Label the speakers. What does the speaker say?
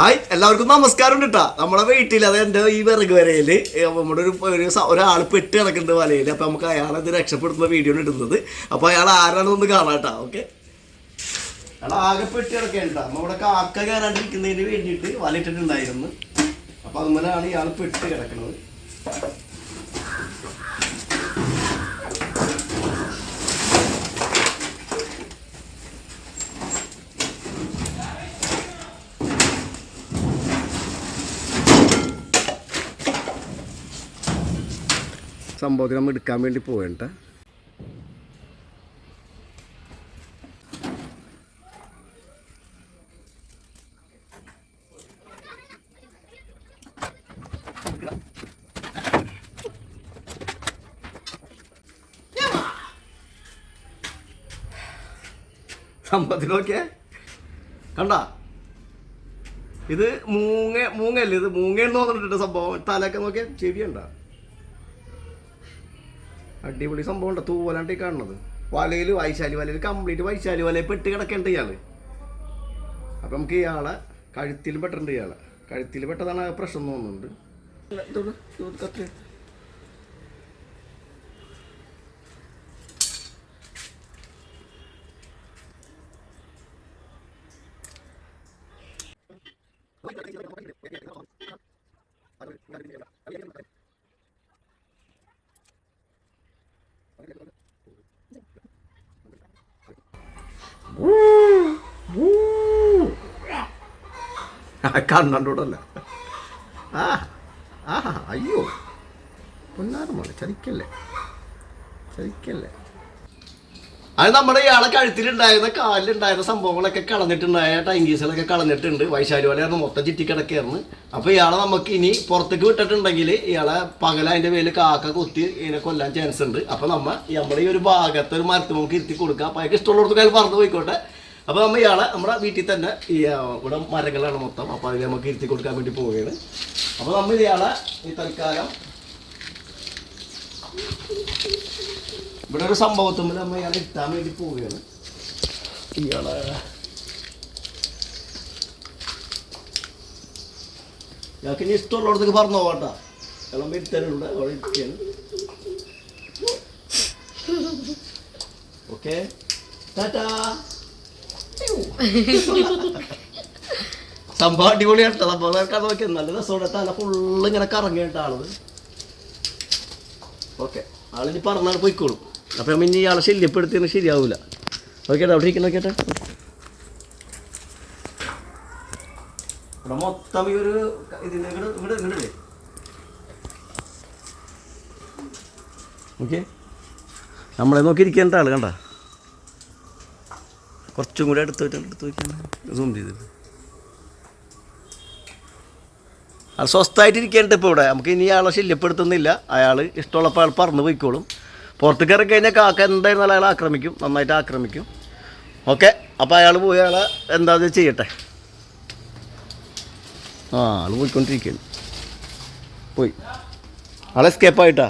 Speaker 1: Hi എല്ലാവർക്കും നമസ്കാരം കേട്ടാ നമ്മളെ വീട്ടിൽ അത് എന്റെ ഈ വിറക് വരയിൽ നമ്മുടെ ഒരു ഒരു ഒരാൾ പെട്ട് കിടക്കുന്നുണ്ട് വലയിൽ അപ്പൊ നമുക്ക് അയാളെ രക്ഷപ്പെടുത്തുന്ന വീഡിയോ ആണ് ഇടുന്നത്. അപ്പൊ അയാൾ ആരാണെന്നൊന്ന് കാണാം കേട്ടാ ഓക്കെ അയാൾ ആകെ പെട്ട് കിടക്കേണ്ട നമ്മുടെ കാക്ക കയറാണ്ടിരിക്കുന്നതിന് വേണ്ടിയിട്ട് വലയിട്ടിട്ടുണ്ടായിരുന്നു അപ്പൊ അതുപോലെയാണ് ഇയാൾ പെട്ട് കിടക്കുന്നത്. സംഭവത്തിൽ നമ്മൾ എടുക്കാൻ വേണ്ടി പോവേണ്ട സംഭവത്തിലൊക്കെ കണ്ട? ഇത് മൂങ്ങ മൂങ്ങല്ലേ ഇത്? മൂങ്ങയെന്ന് തോന്നിട്ടുണ്ട് സംഭവം. തലയൊക്കെ നോക്കിയാൽ ചെവിയുണ്ട? അടിപൊളി സംഭവം ഉണ്ട് തൂവലാണ്ട് ഈ കാണുന്നത്. വലയിൽ വൈശാലി വലയിൽ കംപ്ലീറ്റ് വൈശാലി വലയിൽ പെട്ട് കിടക്കേണ്ട ഇയാൾ. അപ്പം നമുക്ക് ഇയാളെ കഴുത്തിൽ പെട്ടുണ്ട് ഇയാളെ. കഴുത്തിൽ പെട്ടതാണ് പ്രശ്നം തോന്നുന്നുണ്ട്. കത്തി. കണ്ണോട്ടല്ല ആ ആ അയ്യോ. പൊന്നാരമാണ് ചതിക്കല്ലേ? ചതിക്കല്ലേ? അത് നമ്മുടെ ഇയാളെ കഴുത്തിലുണ്ടായിരുന്ന കാലിലുണ്ടായിരുന്ന സംഭവങ്ങളൊക്കെ കളഞ്ഞിട്ടുണ്ടായ ടൈങ്കീസുകളൊക്കെ കളഞ്ഞിട്ടുണ്ട്. വൈശാലി വലയായിരുന്നു മൊത്തം ചുറ്റിക്കിടക്കായിരുന്നു അപ്പോൾ ഇയാളെ നമുക്ക് ഇനി പുറത്തേക്ക് വിട്ടിട്ടുണ്ടെങ്കിൽ ഇയാളെ പകല അതിന്റെ പേരിൽ കാക്ക കുത്തി ഇതിനെ കൊല്ലാൻ ചാൻസ് ഉണ്ട്. അപ്പോൾ നമ്മൾ നമ്മുടെ ഈ ഒരു ഭാഗത്ത് ഒരു മരത്ത് നമുക്ക് ഇരുത്തി കൊടുക്കുക അപ്പോൾ അയാൾക്ക് ഇഷ്ടമുള്ളവർക്ക് അയാൾ പറഞ്ഞു പോയിക്കോട്ടെ. അപ്പോൾ നമ്മൾ ഇയാളെ നമ്മുടെ വീട്ടിൽ തന്നെ ഈ ഇവിടെ മരങ്ങളാണ് മൊത്തം. അപ്പോൾ അതിൽ നമുക്ക് ഇരുത്തി കൊടുക്കാൻ വേണ്ടി പോവുകയാണ്. അപ്പോൾ നമ്മൾ ഇയാളെ ഈ തൽക്കാലം ഇവിടെ ഒരു സംഭവത്തുമ്പോൾ നമ്മൾ ഇയാളെ ഇട്ടാൻ വേണ്ടി പോവുകയാണ്. ഇയാളെ. ഇയാൾക്ക് ഇനി ഇഷ്ടമുള്ളടത്തേക്ക് പറഞ്ഞു പോകട്ടാ ഇളം ഇരുത്തലുണ്ട് അവിടെ ഇരിക്കുകയാണ്. ഓക്കെ. സംഭവം അടിപൊളിയാട്ടോ സംഭവം കഥ നോക്കി. നല്ല രസമുണ്ട് തല ഫുള്ള് ഇങ്ങനെ കറങ്ങിയിട്ടാണത്. ഓക്കെ. ആളിനി പറഞ്ഞാൽ പോയിക്കോളും. അപ്പം നമ്മൾ ഇനി ഇയാളെ ശല്യപ്പെടുത്തിയെന്ന് ശരിയാവില്ല ഓക്കേട്ടാ അവിടെ ഇരിക്കുന്ന നോക്കിട്ടെ ഇവിടെ മൊത്തം ഈ ഒരു ഇതിന് ഇവിടെ ഇവിടെ ഓക്കേ ഓക്കെ നമ്മളെ നോക്കി ഇരിക്കേണ്ട ആൾ കണ്ട? കുറച്ചും കൂടി അടുത്ത് വെച്ചാൽ എടുത്ത് വയ്ക്കാൻ സൂം ചെയ്തിട്ട് അത് സ്വസ്ഥമായിട്ട് ഇരിക്കേണ്ട ഇപ്പോൾ ഇവിടെ. നമുക്ക് ഇനി അയാളെ ശല്യപ്പെടുത്തുന്നില്ല. അയാൾ ഇഷ്ടമുള്ളപ്പോൾ അയാൾ പറഞ്ഞു പോയിക്കോളും. പുറത്തേക്ക് ഇറങ്ങി കഴിഞ്ഞാൽ കാക്ക എന്തായിരുന്നാലും അയാൾ ആക്രമിക്കും നന്നായിട്ട് ആക്രമിക്കും. ഓക്കെ അപ്പോൾ അയാൾ പോയി അയാൾ എന്താ ചെയ്യട്ടെ? ആ ആൾ പോയിക്കൊണ്ടിരിക്കുകയാണ് പോയി. ആളെ എസ്കേപ്പായിട്ടാ